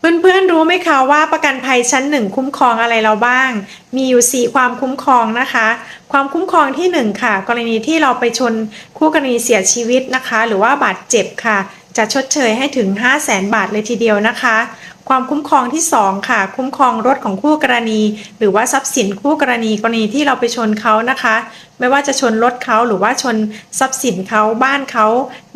เพื่อนๆรู้ไหมคะว่าประกันภัยชั้นหนึ่งคุ้มครองอะไรเราบ้าง มีอยู่ 4 ความคุ้มครองนะคะ ความคุ้มครองที่ 1 ค่ะ กรณีที่เราไปชนคู่กรณีเสียชีวิตนะคะ หรือว่าบาดเจ็บค่ะ จะชดเชยให้ถึง 5 0 0แสนบาทเลยทีเดียวนะคะ ความคุ้มครองที่ 2 ค่ะ คุ้มครองรถของคู่กรณี หรือว่าทรัพย์สินคู่กรณีกรณีที่เราไปชนเขานะคะ ไม่ว่าจะชนรถเขาหรือว่าชนทรัพย์สินเขาบ้านเขา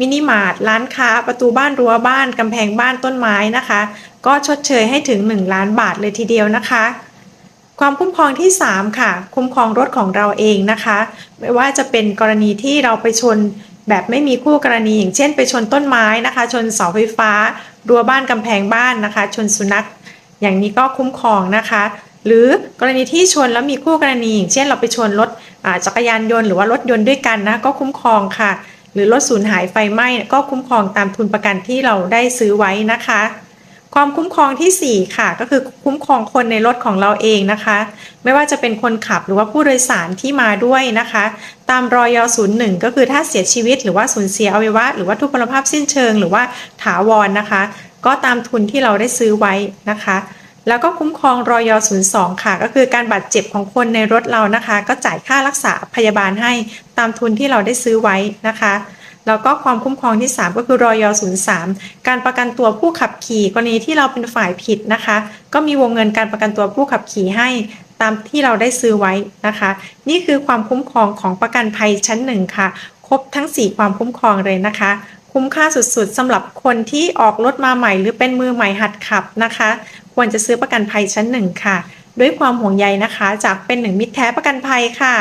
มินิมาร์ทร้านค้า ประตูบ้านรั้วบ้านกำแพงบ้านต้นไม้นะคะ ก็ชดเชยให้ถึง 1 ล้านบาทเลยทีเดียวนะคะความคุ้มครองที่ 3 ค่ะ คุ้มครองรถของเราเองนะคะ ไม่ว่าจะเป็นกรณีที่เราไปชน แบบไม่มีคู่กรณีอย่างเช่นไปชนต้นไม้นะคะ ชนเสาไฟฟ้า รั้วบ้านกำแพงบ้านนะคะ ชนสุนัข อย่างนี้ก็คุ้มครองนะคะ หรือกรณีที่ชนแล้วมีคู่กรณีอย่างเช่นเราไปชนรถจักรยานยนต์หรือว่ารถยนต์ด้วยกันนะก็คุ้มครองค่ะ หรือรถสูญหายไฟไหม้ก็คุ้มครองตามทุนประกันที่เราได้ซื้อไว้นะคะ ความคุ้มครองทีสี่ 4 ค่ะ ก็คือคุ้มครองคนในรถของเราเองนะคะ ไม่ว่าจะเป็นคนขับหรือว่าผู้โดยสารที่มาด้วยนะคะ ตามรอยศูนย์หนึ่งก็คือถ้าเสียชีวิต หรือว่าสูญเสียอวัยวะ หรือว่าทุพพลภาพสิ้นเชิง หรือว่าถาวรนะคะ ก็ตามทุนที่เราได้ซื้อไว้นะคะแล้วก็คุ้มครองรอยศูนย์สองค่ะ ก็คือการบาดเจ็บของคนในรถเรานะคะ ก็จ่ายค่ารักษาพยาบาลให้ตามทุนที่เราได้ซื้อไว้นะคะ แล้วก็ความคุ้มครองที่ 3 ก็คือรอย03 การประกันตัวผู้ขับขี่กรณีที่เราเป็นฝ่ายผิดนะคะ ก็มีวงเงินการประกันตัวผู้ขับขี่ให้ตามที่เราได้ซื้อไว้นะคะ นี่คือความคุ้มครองของประกันภัยชั้นหนึ่งค่ะ ครบทั้ง 4 ความคุ้มครองเลยนะคะ คุ้มค่าสุดๆสำหรับคนที่ออกรถมาใหม่ หรือเป็นมือใหม่หัดขับนะคะ ควรจะซื้อประกันภัยชั้นหนึ่งค่ะ ด้วยความห่วงใยนะคะ จากเป็นหนึ่งมิตรแท้ประกันภัยค่ะ